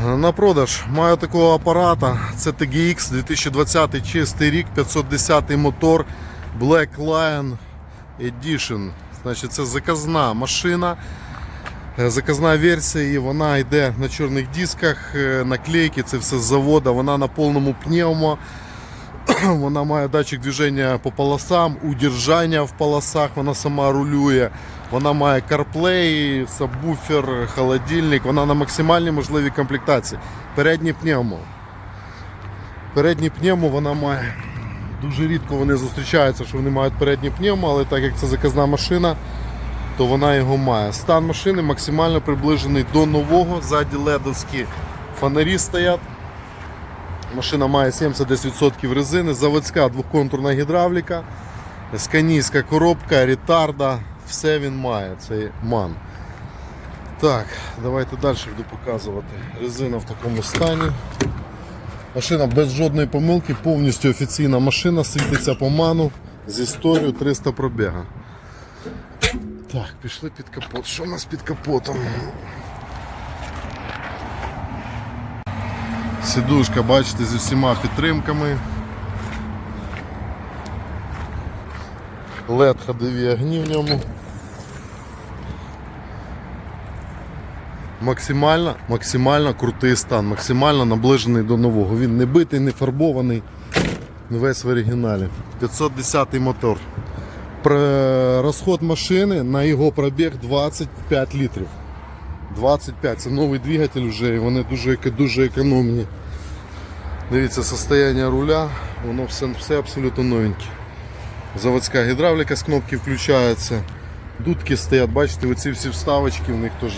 на продаж маю такого апарата. Це TGX 2020 чистий рік, 510 мотор Black Lion Edition. Значить, це заказна машина. Е, Заказна версія, і вона йде на чорних дисках, е, наклейки, це все з заводу, вона на повному пневмо. Вона має датчик движення по полосам, удержання в полосах, вона сама рулює. Вона має CarPlay, сабвуфер, холодильник, вона на максимальній можливій комплектації. Переднє пневмо. Переднє пневмо вона має. Дуже рідко вони зустрічаються, що вони мають переднє пневмо, але так як це заказна машина, то вона його має. Стан машини максимально приближений до нового. Ззаді ледовські фонарі стоять. Машина має 70-10% резини, заводська двохконтурна гідравліка, сканійська коробка, ретарда, все він має, цей ман. Так, давайте далі буду показувати. Резина в такому стані. Машина без жодної помилки, повністю офіційна машина, світиться по ману з історією 300 пробіга. Так, пішли під капот. Що у нас під капотом? Сідушка, бачите, зі всіма підтримками. LED ходові огні в ньому. Максимально, максимально крутий стан, максимально наближений до нового. Він не битий, не фарбований, весь в оригіналі. 510 мотор. Розход машини на його пробіг 25 літрів. 25. Це новий двигатель вже і вони дуже, дуже економні. Дивіться, состояние руля, воно все, все абсолютно новеньке. Заводська гідравліка з кнопки включається. Дудки стоять, бачите, оці всі вставочки, в них теж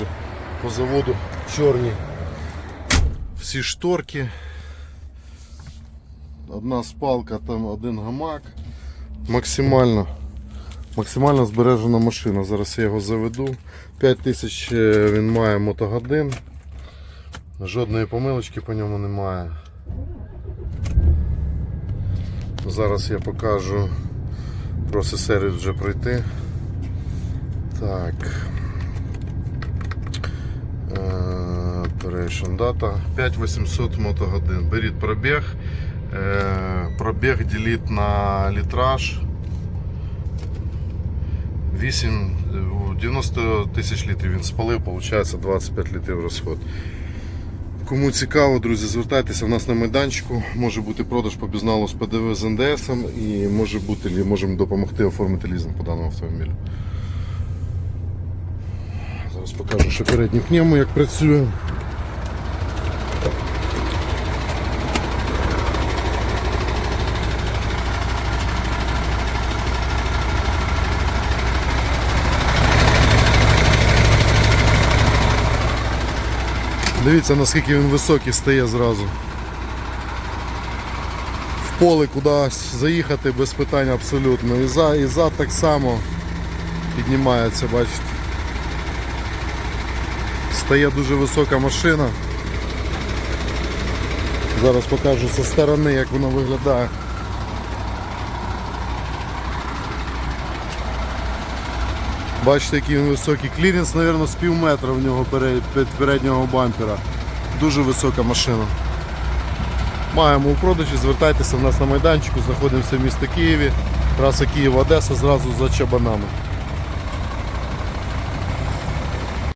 по заводу чорні. Всі шторки. Одна спалка, там один гамак. Максимально, максимально збережена машина. Зараз я його заведу. 5000 е, він має мотогодин. Жодної помилочки по ньому немає. Зараз я покажу просто сервіс вже пройти. Так. Е, Operation Data 5800 мотогодин. Беріть пробіг. Е, Пробіг діліть на літраж. 8, е, 90 тисяч літрів він спалив, виходить 25 літрів розход. Кому цікаво, друзі, звертайтеся в нас на майданчику. Може бути продаж по безналу з ПДВ з НДС і може бути, можемо допомогти оформити лізинг по даному автомобілю. Зараз покажу ще передню пневму, як працює. Дивіться наскільки він високий стає зразу. В поле кудись заїхати без питань абсолютно. І за, і за так само піднімається, бачите. Стає дуже висока машина. Зараз покажу зі сторони, як воно виглядає. Бачите, який він високий Клірінс, мабуть, з пів метра в нього перед, переднього бампера. Дуже висока машина. Маємо у продажі, звертайтеся в нас на майданчику, знаходимося в місті Києві, траса Київ-Одеса зразу за чабанами.